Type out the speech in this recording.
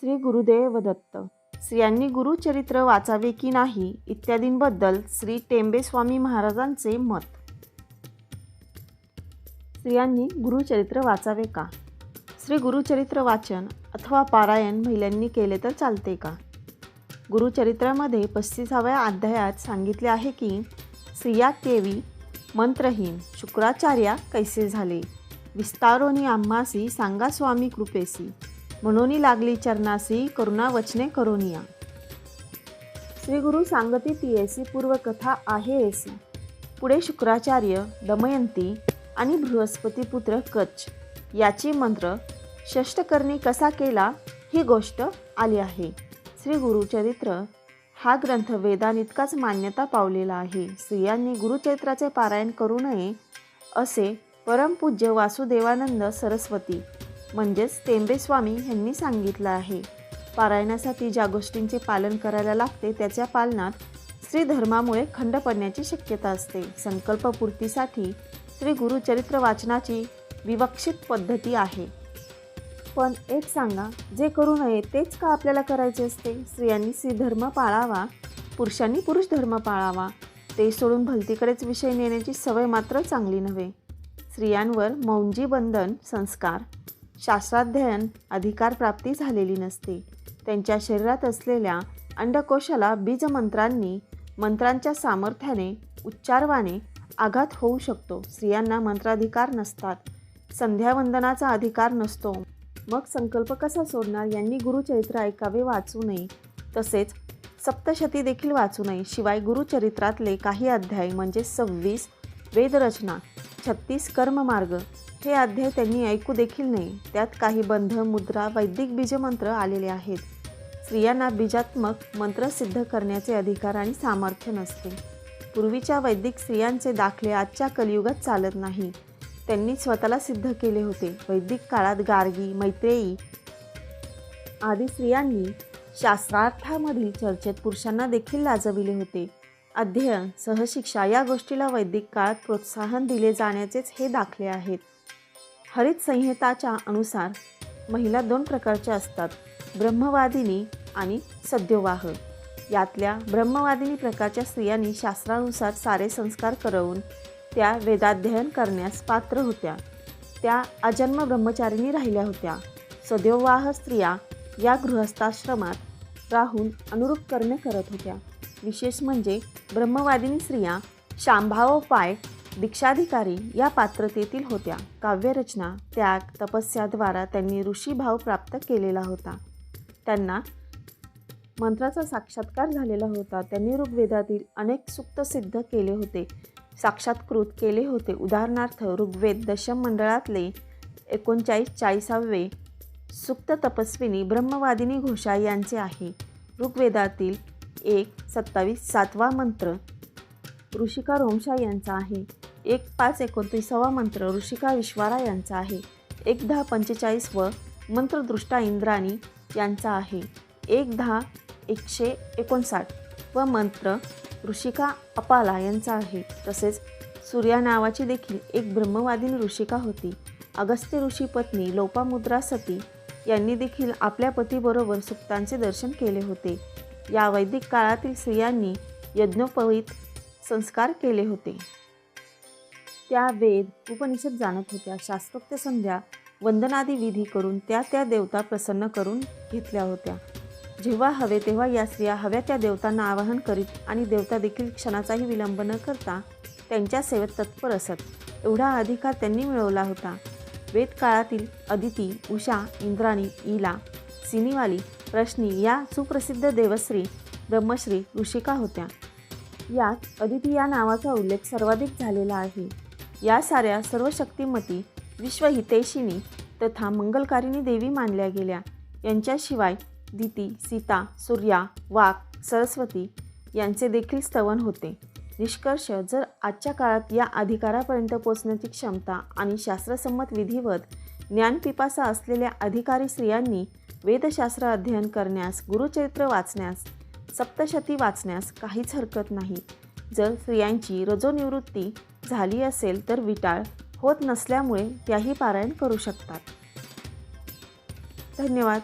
श्री गुरुदेव दत्त. स्त्रियांनी गुरुचरित्र वाचावे की नाही इत्यादींबद्दल श्री टेंबेस्वामी महाराजांचे मत. स्त्रियांनी गुरुचरित्र वाचावे का? श्री गुरुचरित्र वाचन अथवा पारायण महिलांनी केले तर चालते का? गुरुचरित्रामध्ये पस्तीसाव्या अध्यायात सांगितले आहे की स्त्रिया केवी मंत्रहीन शुक्राचार्या कैसे झाले? विस्तारोनी आम्हासी सांगा स्वामी कृपेसी. म्हणून लागली चरणासी करुणा वचने करुनिया श्री गुरु सांगती ती ऐसी पूर्वकथा आहे एसी पुढे शुक्राचार्य दमयंती आणि बृहस्पती पुत्र कच्छ याची मंत्र षष्टकर्णी कसा केला? ही गोष्ट आली आहे. श्री गुरुचरित्र हा ग्रंथ वेदांइतकाच मान्यता पावलेला आहे. स्त्रियांनी गुरुचरित्राचे पारायण करू नये असे परमपूज्य वासुदेवानंद सरस्वती म्हणजेच टेंबेस्वामी यांनी सांगितलं आहे. पारायणासाठी ज्या गोष्टींचे पालन करायला लागते त्याच्या पालनात स्त्री धर्मामुळे खंड पडण्याची शक्यता असते. संकल्पपूर्तीसाठी श्री गुरुचरित्र वाचनाची विवक्षित पद्धती आहे. पण एक सांगा जे करू नये तेच का आपल्याला करायचे असते? स्त्रियांनी श्रीधर्म पाळावा पुरुषांनी पुरुष धर्म पाळावा. ते सोडून भलतीकडेच विषय नेण्याची सवय मात्र चांगली नव्हे. स्त्रियांवर मौंजी बंधन संस्कार. शास्त्राध्ययन अधिकार प्राप्ती झालेली नसते. त्यांच्या शरीरात असलेल्या अंडकोशाला बीजमंत्रांनी मंत्रांच्या सामर्थ्याने उच्चारवाने आघात होऊ शकतो. स्त्रियांना मंत्राधिकार नसतात. संध्यावंदनाचा अधिकार नसतो. मग संकल्प कसा सोडणार? यांनी गुरुचरित्र ऐकावे वाचू नये. तसेच सप्तशती देखील वाचू नये. शिवाय गुरुचरित्रातले काही अध्याय म्हणजे सव्वीस वेदरचना छत्तीस कर्ममार्ग हे अध्याय त्यांनी ऐकू देखील नाही त्यात काही बंध मुद्रा वैदिक बीजमंत्र आलेले आहेत. स्त्रियांना बीजात्मक मंत्र सिद्ध करण्याचे अधिकार आणि सामर्थ्य नसते. पूर्वीच्या वैदिक स्त्रियांचे दाखले आजच्या कलियुगात चालत नाही. त्यांनी स्वतःला सिद्ध केले होते. वैदिक काळात गार्गी मैत्रेयी आदी स्त्रियांनी शास्त्रार्थामधील चर्चेत पुरुषांना देखील लाजविले होते. अध्ययन सहशिक्षा या गोष्टीला वैदिक काळात प्रोत्साहन दिले जाण्याचेच हे दाखले आहेत. हरित संहिताच्या अनुसार महिला दोन प्रकारच्या असतात ब्रह्मवादिनी आणि सद्योवाह. यातल्या ब्रह्मवादिनी प्रकारच्या स्त्रियांनी शास्त्रानुसार सारे संस्कार करवून त्या वेदाध्ययन करण्यास पात्र होत्या. त्या अजन्म ब्रह्मचारिणी राहिल्या होत्या. सद्योवाह स्त्रिया या गृहस्थाश्रमात राहून अनुरूप करणे करत होत्या. विशेष म्हणजे ब्रह्मवादिनी स्त्रिया शांभावोपाय दीक्षाधिकारी या पात्रतेतील होत्या. काव्यरचना त्याग तपस्याद्वारा त्यांनी ऋषीभाव प्राप्त केलेला होता. त्यांना मंत्राचा साक्षात्कार झालेला होता. त्यांनी ऋग्वेदातील अनेक सुक्त सिद्ध केले होते. साक्षात्कृत केले होते. उदाहरणार्थ ऋग्वेद दशम मंडळातले एकोणचाळीस चाळीसावे सुक्त तपस्विनी ब्रह्मवादिनी घोषा यांचे आहे. ऋग्वेदातील एक सत्तावीस सातवा मंत्र. ऋषिका रोमशा यांचा आहे. एक पाच एकोणतीसावा मंत्र ऋषिका विश्वारा यांचा आहे. एक दहा पंचेचाळीस व मंत्रदृष्टा इंद्राणी यांचा आहे. एक दहा एकशे एकोणसाठ व मंत्र ऋषिका अपाला यांचा आहे. तसेच सूर्या नावाची देखील एक ब्रह्मवादीन ऋषिका होती. अगस्त्य ऋषी पत्नी लोपामुद्रा सती यांनी देखील आपल्या पतीबरोबर सुक्तांचे दर्शन केले होते. या वैदिक काळातील स्त्रियांनी यज्ञोपवीत संस्कार केले होते. त्या वेद उपनिषद जाणत होत्या. शास्त्रोक्त संध्या वंदनादी विधी करून त्या त्या देवता प्रसन्न करून घेतल्या होत्या. जेव्हा हवे तेव्हा या स्त्रिया हव्या त्या देवतांना आवाहन करीत आणि देवता देखील क्षणाचाही विलंब न करता त्यांच्या सेवेत तत्पर असत. एवढा अधिकार त्यांनी मिळवला होता. वेदकाळातील अदिती उषा इंद्राणी इला सिनीवाली प्रश्नी या सुप्रसिद्ध देवश्री ब्रह्मश्री ऋषिका होत्या. यात अदिती या नावाचा उल्लेख सर्वाधिक झालेला आहे. या साऱ्या सर्व शक्तिमती विश्वहितेशिनी तथा मंगलकारिणी देवी मानल्या गेल्या. यांच्याशिवाय दिती सीता सूर्या वाक सरस्वती यांचे देखील स्तवन होते. निष्कर्ष जर आजच्या काळात या अधिकारापर्यंत पोचण्याची क्षमता आणि शास्त्रसंमत विधिवत ज्ञानपिपासा असलेल्या अधिकारी स्त्रियांनी वेदशास्त्र अध्ययन करण्यास गुरुचरित्र वाचण्यास सप्तशती वाचण्यास काहीच हरकत नाही. जर स्त्रियांची रजोनिवृत्ती झाली असेल तर विटाळ होत नसल्यामुळे त्याही पारायण करू शकतात. धन्यवाद.